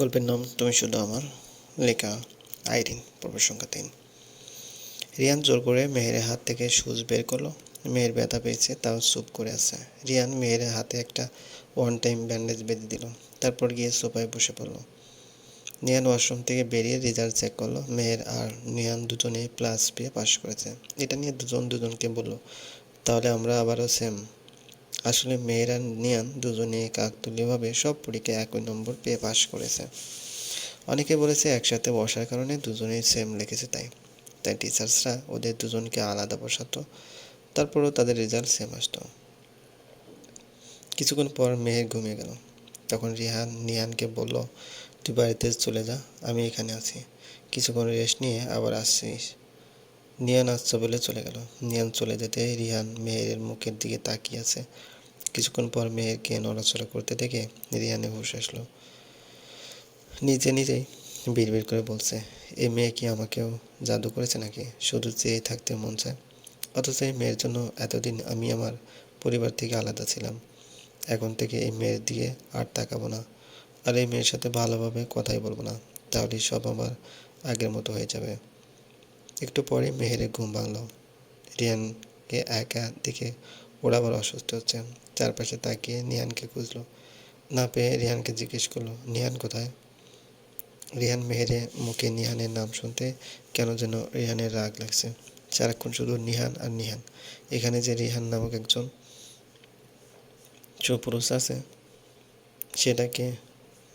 গল্পের নাম তুমি শুধু আমার লেখা আইরিন পর্ব সংখ্যা তিন। রিয়ান জোর করে মেহেরের হাত থেকে সুচ বের করল। মেয়ের ব্যথা পেয়েছে, তাও চুপ করে আছে। রিয়ান মেহেরের হাতে একটা ওয়ান টাইম ব্যান্ডেজ বেঁধে দিল, তারপর গিয়ে সোফায় বসে পড়ল। নিয়ান ওয়াশরুম থেকে বেরিয়ে রেজাল্ট চেক করল। মেহের আর নিয়ান দুজনেই প্লাস পেয়ে পাশ করেছে। এটা নিয়ে দুজন দুজনকে বলল, তাহলে আমরা আবারও সেম আসলে মেয়ের নিয়ান দুজনে কাকতুলীয়ভাবে সব পরীক্ষায় একই নম্বর পেয়ে পাশ করেছে। অনেকে বলেছে একসাথে বসার কারণে দুজনেই সেম লিখেছে তাই। তাই টিচার্সরা ওদের দুজনকে আলাদা বসাতো, তারপরেও তাদের রেজাল্ট সেম আসতো। কিছুক্ষণ পর মেহের ঘুমিয়ে গেল। তখন রিহান নিহানকে বলল, তুই বাড়িতে চলে যা, আমি এখানে আছি। কিছুক্ষণ রেস্ট নিয়ে আবার আসছিস নিয়ান আসছে বলে চলে গেল। নিয়ান চলে যেতে রিহান মেহেরের মুখের দিকে তাকিয়ে আছে। কিছুক্ষণ পর মেহেরকে নড়াচড়া করতে দেখে রিয়ানে হুশ আসলো। নিজে নিজেই বিড়বিড় করে বলছে এই মেয়ে কি আমাকেও জাদু করেছে নাকি? শুধু চেয়ে থাকতে মন চায়। অথচ এই মেয়ের জন্য এতদিন আমি আমার পরিবার থেকে আলাদা ছিলাম। এখন থেকে এই মেয়ের দিকে আর তাকাবো না। আর এই মেয়ের সাথে ভালোভাবে কথাই বলব না। তাহলে সব আমার আগের মতো হয়ে যাবে। একটু পরে মেহেরের ঘুম ভাঙল। রিয়ানকে একা দেখে ওরা আবার অসুস্থ হচ্ছে। চারপাশে তাকিয়ে নিহানকে খুঁজলো। না পেয়ে রিহানকে জিজ্ঞেস করল, নিহান কোথায়? রিহান মেহেরে মুখে নিহানের নাম শুনতে কেন যেন রিহানের রাগ লাগছে। সারাক্ষণ শুধু নিহান আর নিহান। এখানে যে রিহান নামক একজন চপুরুষ আছে সেটাকে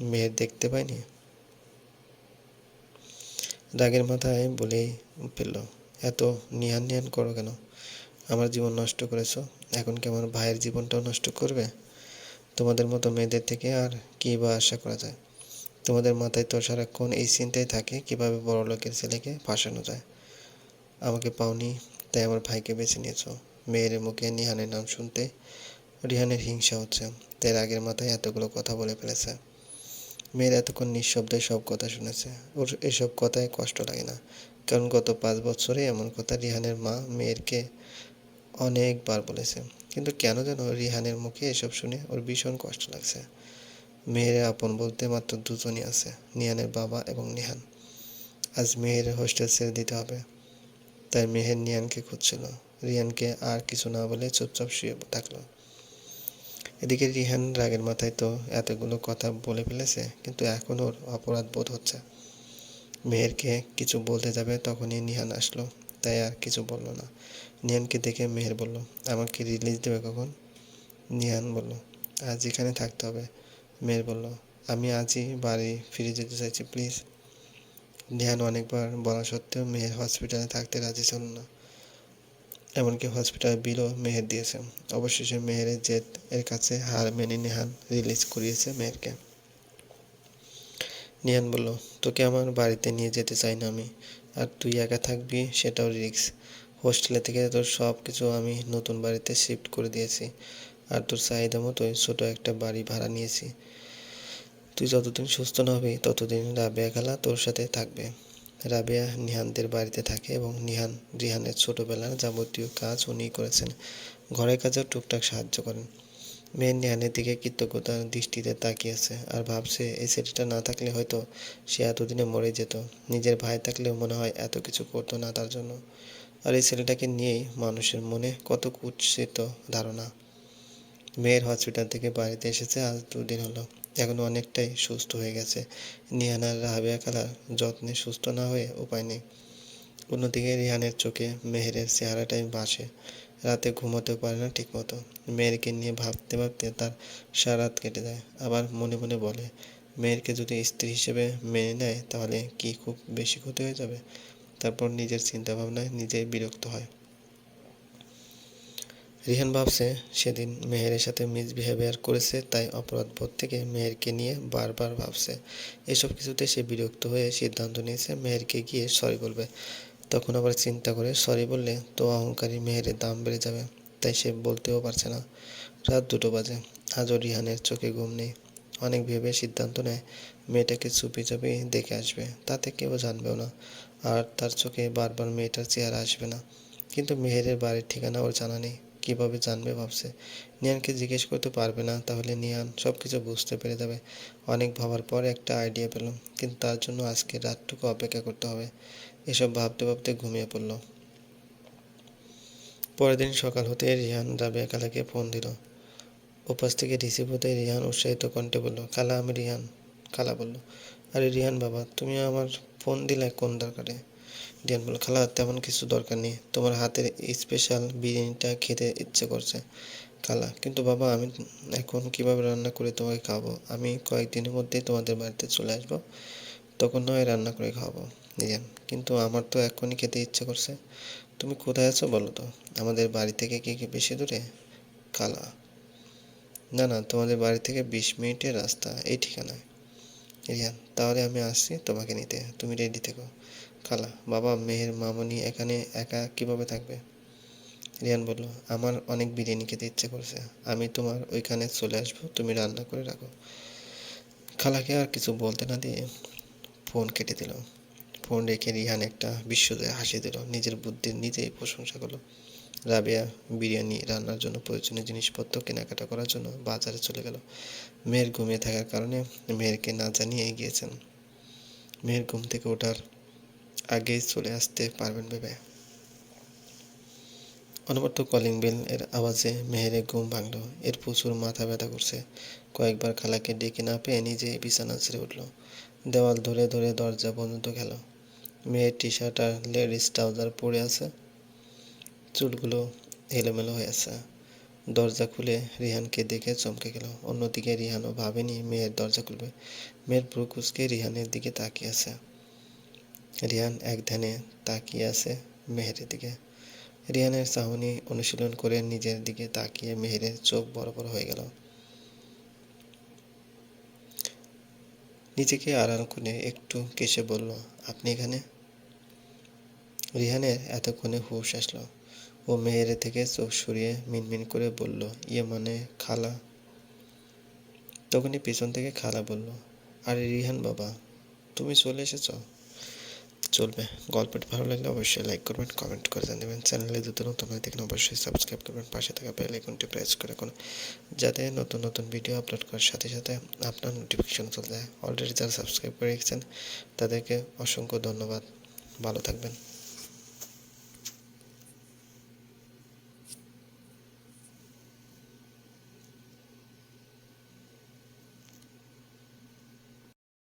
মেয়ের দেখতে পায়নি? রাগের মাথায় বলেই ফেলল, এত নিহান নিহান করো কেন? আমার জীবন নষ্ট করেছ এখন কি আমার ভাইয়ের জীবনটাও নষ্ট করবে? তোমাদের মতো মেয়েদের থেকে আর কী বা আশা করা যায়? তোমাদের মাথায় তো সারাক্ষণ এই চিন্তায় থাকে কীভাবে বড় লোকের ছেলেকে ফাঁসানো যায়। আমাকে পাওনি, তাই আমার ভাইকে বেছে নিয়েছো। মেয়ের মুখে নিহানের নাম শুনতে রিহানের হিংসা হচ্ছে। তাই রাগের মাথায় এতগুলো কথা বলে ফেলেছে। মেয়ের এতক্ষণ নিঃশব্দে সব কথা শুনেছে। ওর এসব কথায় কষ্ট লাগে না। কারণ গত পাঁচ বছরে এমন কথা রিহানের মা মেয়েরকে অনেকবার বলেছে। কিন্তু কেন যেন রিহানের মুখে এসব শুনে ওর ভীষণ কষ্ট লাগছে। মেয়ের আপন বলতে মাত্র দুজনই আছে, নিহানের বাবা এবং নিহান। আজ মেয়ের হোস্টেল ছেড়ে দিতে হবে। তাই মেহের নিয়ানকে খুঁজছিল। রিয়ানকে আর কিছু না বলে চুপচাপ শুয়ে থাকল। এদিকে রিহান রাগের মাথায় তো এতগুলো কথা বলে ফেলেছে, কিন্তু এখন ওর অপরাধ বোধ হচ্ছে। মেহেরকে কিছু বলতে যাবে তখনই নিহান আসলো, তাই আর কিছু বলল না। নিহানকে দেখে মেহের বলল, আমাকে রিলিজ দেবে কখন? নিহান বলল, আজ এখানে থাকতে হবে। মেহের বলল, আমি আজই বাড়ি ফিরে যেতে চাইছি প্লিজ নিহান অনেকবার বলা সত্ত্বেও মেহের হসপিটালে থাকতে রাজি ছিল না। এমনকি হসপিটালে বিলও মেহের দিয়েছে। অবশেষে মেহেরের জেদ এর কাছে হার মেনে নেহান রিলিজ করিয়েছে মেহেরকে। নিহান বলল, তোকে আমার বাড়িতে নিয়ে যেতে চাই না আমি। আর তুই একা থাকবি সেটাও রিক্স হোস্টেলে থেকে তোর সব কিছু আমি নতুন বাড়িতে শিফট করে দিয়েছি। আর তোর চাহিদা মতোই ছোটো একটা বাড়ি ভাড়া নিয়েছি। তুই যতদিন সুস্থ না হবি, ততদিন রাবেয়া খালা তোর সাথে থাকবে। রাবেয়া নিহানদের বাড়িতে থাকে এবং নিহান রিহানের ছোটোবেলার যাবতীয় কাজ উনি করেছেন। ঘরের কাজেও টুকটাক সাহায্য করেন। মেয়ের নিহানের দিকে কৃতজ্ঞতার দৃষ্টিতে তাকিয়েছে আর ভাবছে, এই ছেলেটা না থাকলে হয়তো সে এতদিনে মরে যেত। নিজের ভাই থাকলেও মনে হয় এত কিছু করতো না তার জন্য। আর এই ছেলেটাকে নিয়েই মানুষের মনে কত কুৎসিত ধারণা। মেয়ের হসপিটাল থেকে বাড়িতে এসেছে, আজ দুদিন হলো। এখন অনেকটাই সুস্থ হয়ে গেছে। নিহানার রাহাবিয়া খালার যত্নে সুস্থ না হয়ে উপায় নেই। অন্যদিকে রিহানের চোখে মেহেরের চেহারাটাই বাসে। রাতে ঘুমোতেও পারে না ঠিকমতো। মেয়েরকে নিয়ে ভাবতে ভাবতে তার সারা রাত কেটে যায়। আবার মনে মনে বলে, মেয়েরকে যদি স্ত্রী হিসেবে মেনে নেয়, তাহলে কি খুব বেশি ক্ষতি হয়ে যাবে? তারপর নিজের চিন্তা ভাবনায় নিজেই বিরক্ত হয়। রিহান ভাবছে, সেদিন মেহেরের সাথে মিসবিহেভিয়ার করেছে, তাই অপরাধবোধ থেকে মেহেরকে নিয়ে বারবার ভাবছে। এসব কিছুতে সে বিরক্ত হয়ে সিদ্ধান্ত নিয়েছে, মেহেরকে গিয়ে সরি বলবে। তখন আবার চিন্তা করে সরি বললে তো অহংকারী মেহেরের দাম বেড়ে যাবে, তাই সে বলতেও পারছে না। রাত দুটো বাজে, আজও রিহানের চোখে ঘুম নেই। অনেক ভেবে সিদ্ধান্ত নেয়, মেয়েটাকে চুপি চুপি দেখে আসবে, তাতে কেউ জানবেও না। আর তার চোখে বারবার মেয়েটার চেহারা আসবে না। কিন্তু মেহেরের বাড়ির ঠিকানা ওর জানা নেই। কীভাবে জানবে ভাবছে। নিয়ানকে জিজ্ঞেস করতে পারবে না। তাহলে নিয়ান সব কিছু বুঝতে পেরে যাবে। অনেক ভাবার পর একটা আইডিয়া পেল কিন্তু তার জন্য আজকে রাতটুকু অপেক্ষা করতে হবে। এসব ভাবতে ভাবতে ঘুমিয়ে পড়ল। পরের দিন সকাল হতে রিহান রাবেয়া খালাকে ফোন দিল। ওপাশ থেকে রিসিভ হতে রিহান উৎসাহিত কণ্ঠে বলল খালা আমি রিহান। খালা বলল আরে রিহান বাবা, তুমি আমার ফোন দিলে কোন দরকারে? রিহান বলল, খালা, তেমন কিছু দরকার নেই। তোমার হাতের স্পেশাল বিরিয়ানিটা খেতে ইচ্ছে করছে। খালা, কিন্তু বাবা, আমি এখন কীভাবে রান্না করে তোমাকে খাব আমি কয়েকদিনের মধ্যেই তোমাদের বাড়িতে চলে আসব। তখন নয়, রান্না করে খাওয়াবো, রিহান। কিন্তু আমার তো এখনই খেতে ইচ্ছে করছে। তুমি কোথায় আছো বলো তো? আমাদের বাড়ি থেকে কি কি বেশি দূরে? খালা, না না, তোমাদের বাড়ি থেকে বিশ মিনিটের রাস্তা, এই ঠিকানায়। রিয়ান তাহলে আমি আসছি, তোমাকে নিতে। তুমি রেডি থেকো। খালা, বাবা, মেহের, মামনি এখানে একা কীভাবে থাকবে? রিয়ান বলল, আমার অনেক বিরিয়ানি খেতে ইচ্ছে করছে। আমি তোমার ওইখানে চলে আসব, তুমি রান্না করে রাখো। খালাকে আর কিছু বলতে না দিয়ে ফোন কেটে দিল। ফোন রেখে রিহান একটা বিশ্বজয় হাসি দিল। নিজের বুদ্ধির নিজেই প্রশংসা করল। রাবেয়া বিরিয়ানি রান্নার জন্য প্রয়োজনীয় জিনিসপত্র কেনাকাটা করার জন্য বাজারে চলে গেল। মেয়ের ঘুমিয়ে থাকার কারণে মেয়েরকে না জানিয়ে গিয়েছেন মেয়ের ঘুম থেকে ওঠার আগেই চলে আসতে পারবেন ভেবে। অনবরত কলিং বেল এর আওয়াজে মেহেরের ঘুম ভাঙলো। এর প্রচুর মাথা ব্যথা করছে। কয়েকবার খালাকে ডেকে না পেয়ে নিজে বিছানা ছেড়ে উঠল। দেওয়াল ধরে ধরে দরজা পর্যন্ত গেল। মেয়ের টি শার্ট আর লেডিস ট্রাউজার পরে আছে। চুলগুলো এলোমেলো হয়ে আছে। দরজা খুলে রিহানকে দেখে চমকে গেল। অন্যদিকে রিহানও ভাবেনি মেয়ের দরজা খুলবে। মেয়ের ভ্রু কুচকে রিহানের দিকে তাকিয়ে আছে। রিহান এক ধ্যানে তাকিয়ে আছে মেহেরের দিকে। রিহানের চাহনি অনুশীলন করে নিজের দিকে তাকিয়ে মেহেরের চোখ বড় বড় হয়ে গেল। নিজেকে আড়াল করে একটু কেসে বলল, আপনি এখানে? রিহানের এতক্ষণে হুশ আসলো। ও মেয়ের থেকে চোখ সরিয়ে মিনমিন করে বলল ইয়ে মানে খালা? তখনই পেছন থেকে খালা বলল, আরে রিহান বাবা, তুমি চলে এসেছ? চলবে, গল্পটা ভালো লাগলে অবশ্যই লাইক করবেন কমেন্ট করে জানাবেন, চ্যানেলে যদি নতুন হয়ে থাকেন অবশ্যই সাবস্ক্রাইব করবেন, পাশে থাকা বেল আইকনটি প্রেস করে রাখুন, যাতে নতুন নতুন ভিডিও আপলোড করার সাথে সাথে আপনার নোটিফিকেশন চলে যায়। অলরেডি যারা সাবস্ক্রাইব করে রেখেছেন তাদেরকে অসংখ্য ধন্যবাদ। ভালো থাকবেন।